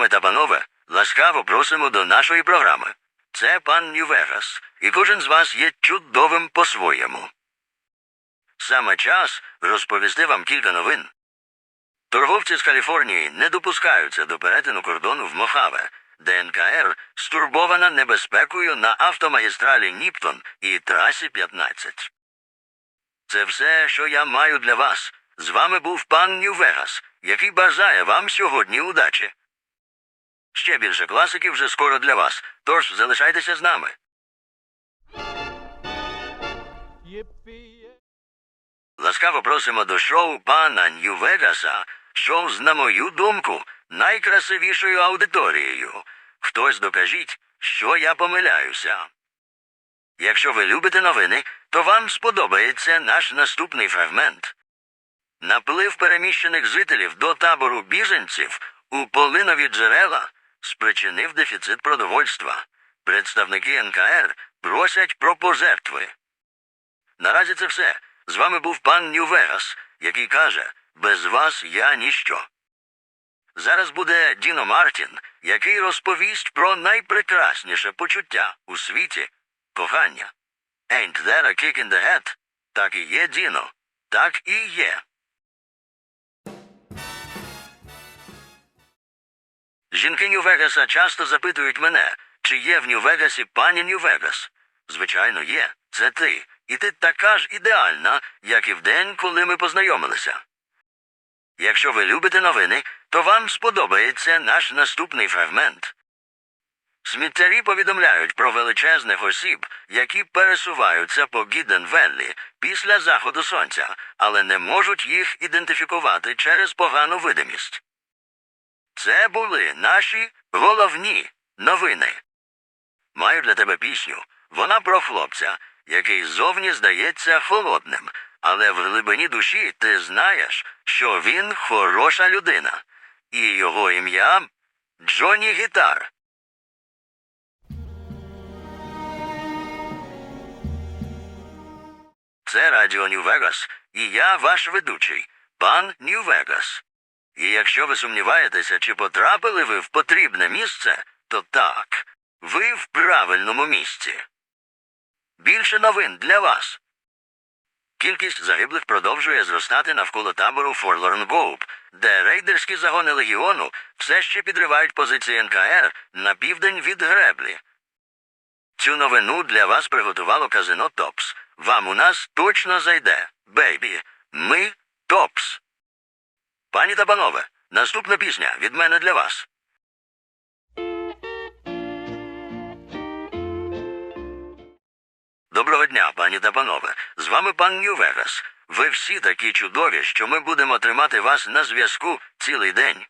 Дами та панове, ласкаво просимо до нашої програми. Це пан Нью-Вегас, і кожен з вас є чудовим по-своєму. Саме час розповісти вам кілька новин. Торговці з Каліфорнії не допускаються до перетину кордону в Мохаве, де НКР стурбована небезпекою на автомагістралі Ніптон і трасі 15. Це все, що я маю для вас. З вами був пан Нью-Вегас, який бажає вам сьогодні удачі. Ще більше класиків вже скоро для вас, тож залишайтеся з нами. Ласкаво просимо до шоу пана Нью-Вегаса, шоу з, на мою думку, найкрасивішою аудиторією. Хтось докажіть, що я помиляюся. Якщо ви любите новини, то вам сподобається наш наступний фрагмент. Наплив переміщених жителів до табору біженців у полинові джерела спричинив дефіцит продовольства. Представники НКР просять про пожертви. Наразі це все. З вами був пан Нью-Вегас, який каже, без вас я ніщо. Зараз буде Діно Мартін, який розповість про найпрекрасніше почуття у світі кохання. Ain't there a kick in the head? Так і є, Діно. Так і є. Жінки Нью-Вегаса часто запитують мене, чи є в Нью-Вегасі пані Нью-Вегас. Звичайно, є. Це ти. І ти така ж ідеальна, як і в день, коли ми познайомилися. Якщо ви любите новини, то вам сподобається наш наступний фрагмент. Сміттярі повідомляють про величезних осіб, які пересуваються по Гідден-Веллі після заходу сонця, але не можуть їх ідентифікувати через погану видимість. Це були наші головні новини. Маю для тебе пісню. Вона про хлопця, який зовні здається холодним, але в глибині душі ти знаєш, що він хороша людина, і його ім'я Джоні Гітар. Це Радіо Нью-Вегас, і я ваш ведучий, пан Нью-Вегас. І якщо ви сумніваєтеся, чи потрапили ви в потрібне місце, то так, ви в правильному місці. Більше новин для вас. Кількість загиблих продовжує зростати навколо табору Форлорн Гоуп, де рейдерські загони легіону все ще підривають позиції НКР на південь від греблі. Цю новину для вас приготувало казино Топс. Вам у нас точно зайде, бейбі. Ми Топс. Пані та панове, наступна пісня від мене для вас. Доброго дня, пані та панове. З вами пан Нью-Вегас. Ви всі такі чудові, що ми будемо тримати вас на зв'язку цілий день.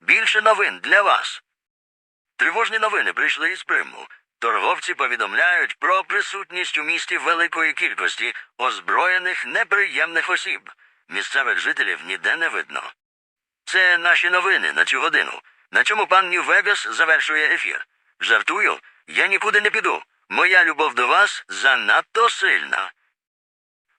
Більше новин для вас. Тривожні новини прийшли із Приму. Торговці повідомляють про присутність у місті великої кількості озброєних неприємних осіб. Місцевих жителів ніде не видно. Це наші новини на цю годину. На чому пан Нью-Вегас завершує ефір. Жартую, я нікуди не піду. Моя любов до вас занадто сильна.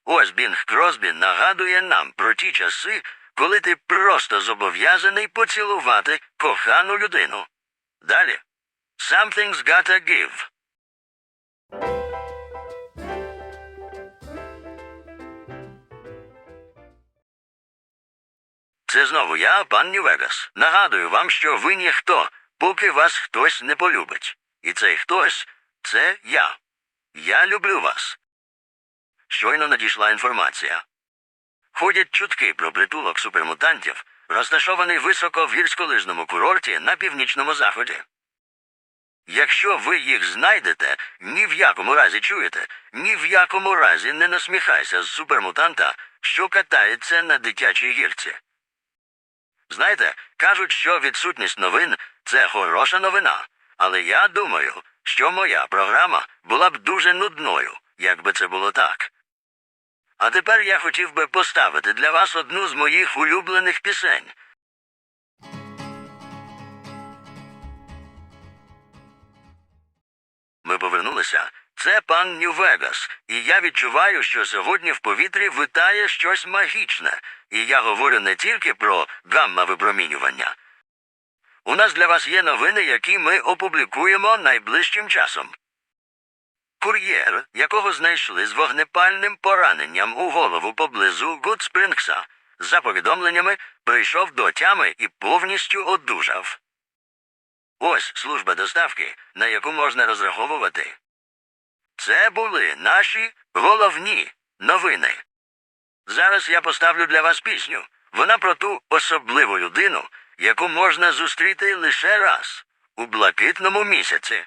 Ось Бінг Кросбі нагадує нам про ті часи, коли ти просто зобов'язаний поцілувати кохану людину. Далі. Something's gotta give. Це знову я, пан Нью-Вегас. Нагадую вам, що ви ніхто, поки вас хтось не полюбить. І цей хтось це я. Я люблю вас. Щойно надійшла інформація. Ходять чутки про притулок супермутантів, розташований високо в гірськолижному курорті на північному заході. Якщо ви їх знайдете, ні в якому разі чуєте, ні в якому разі не насміхайся з супермутанта, що катається на дитячій гірці. Знаєте, кажуть, що відсутність новин це хороша новина, але я думаю, що моя програма була б дуже нудною, якби це було так. А тепер я хотів би поставити для вас одну з моїх улюблених пісень. Ми повернулися. Це пан Нью-Вегас, і я відчуваю, що сьогодні в повітрі витає щось магічне, і я говорю не тільки про гамма випромінювання. У нас для вас є новини, які ми опублікуємо найближчим часом. Кур'єр, якого знайшли з вогнепальним пораненням у голову поблизу Гудспрингса, за повідомленнями, прийшов до тями і повністю одужав. Ось служба доставки, на яку можна розраховувати. Це були наші головні новини. Зараз я поставлю для вас пісню. Вона про ту особливу людину, яку можна зустріти лише раз у блакитному місяці.